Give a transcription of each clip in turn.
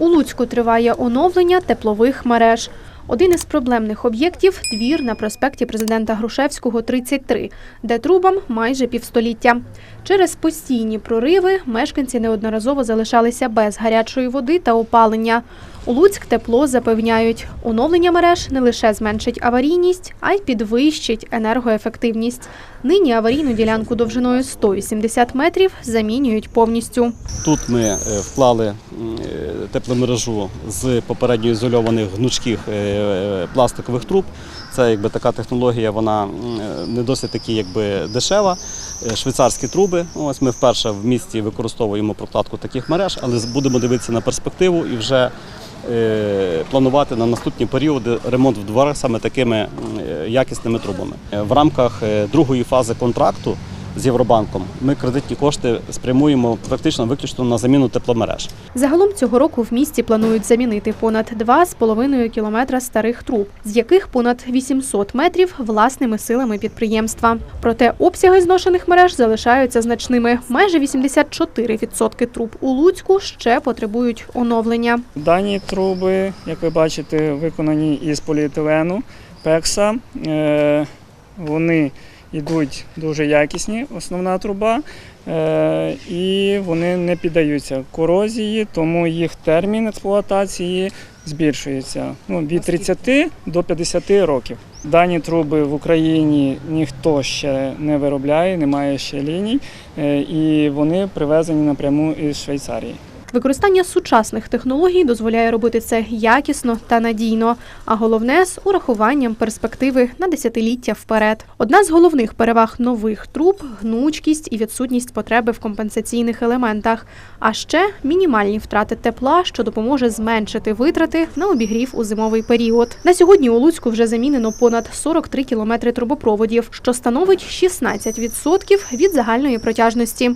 У Луцьку триває оновлення теплових мереж. Один із проблемних об'єктів двір на проспекті президента Грушевського, 33, де трубам майже півстоліття. Через постійні прориви мешканці неодноразово залишалися без гарячої води та опалення. У Луцьк тепло запевняють, оновлення мереж не лише зменшить аварійність, а й підвищить енергоефективність. Нині аварійну ділянку довжиною 180 метрів замінюють повністю. Тут ми е, вклали е, тепломережу з попередньо ізольованих гнучких е, пластикових труб. Це якби така технологія, вона е, не досить таки якби дешева. Е, Швейцарські труби. Ось ми вперше в місті використовуємо прокладку таких мереж, але будемо дивитися на перспективу і вже е, планувати на наступні періоди ремонт в дворах саме такими е, якісними трубами. Е, В рамках е, другої фази контракту з Євробанком ми кредитні кошти спрямуємо практично виключно на заміну тепломереж. Загалом цього року в місті планують замінити понад 2,5 кілометра старих труб, з яких понад 800 метрів власними силами підприємства. Проте обсяги зношених мереж залишаються значними. Майже 84% труб у Луцьку ще потребують оновлення. Дані труби, як ви бачите, виконані із поліетилену, пекса. Е, Вони йдуть дуже якісні, основна труба, е, і вони не піддаються корозії, тому їх термін експлуатації збільшується ну, від 30 до 50 років. Дані труби в Україні ніхто ще не виробляє, немає ще ліній, е, і вони привезені напряму із Швейцарії. Використання сучасних технологій дозволяє робити це якісно та надійно, а головне з урахуванням перспективи на десятиліття вперед. Одна з головних переваг нових труб гнучкість і відсутність потреби в компенсаційних елементах, а ще мінімальні втрати тепла, що допоможе зменшити витрати на обігрів у зимовий період. На сьогодні у Луцьку вже замінено понад 43 кілометри трубопроводів, що становить 16% від загальної протяжності.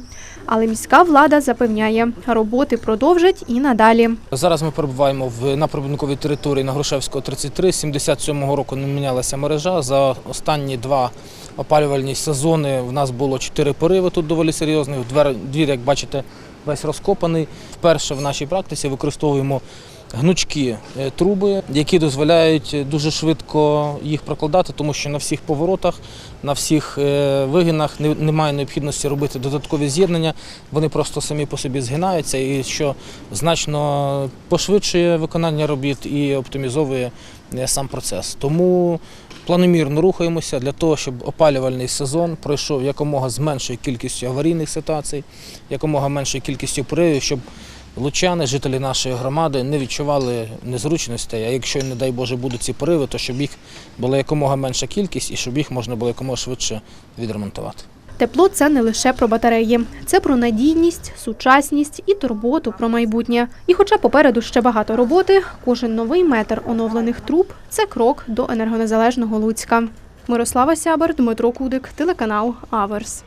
Але міська влада запевняє, роботи продовжать і надалі. Зараз ми перебуваємо в на прибудинковій території на Грушевського 33. З 77-го року не мінялася мережа. За останні два опалювальні сезони в нас було чотири пориви тут доволі серйозні. Двір, як бачите, весь розкопаний. Вперше в нашій практиці використовуємо гнучкі е, труби, які дозволяють дуже швидко їх прокладати, тому що на всіх поворотах, на всіх е, вигинах немає необхідності робити додаткові з'єднання. Вони просто самі по собі згинаються, і що значно пошвидшує виконання робіт і оптимізовує е, сам процес. Тому планомірно рухаємося для того, щоб опалювальний сезон пройшов якомога з меншою кількістю аварійних ситуацій, якомога меншою кількістю поривів, щоб лучани, жителі нашої громади, не відчували незручностей. А якщо, не дай Боже, будуть ці пориви, то щоб їх була якомога менша кількість і щоб їх можна було якомога швидше відремонтувати. Тепло це не лише про батареї, це про надійність, сучасність і турботу про майбутнє. І хоча попереду ще багато роботи, кожен новий метр оновлених труб це крок до енергонезалежного Луцька. Мирослава Сябер, Дмитро Кудик, телеканал Аверс.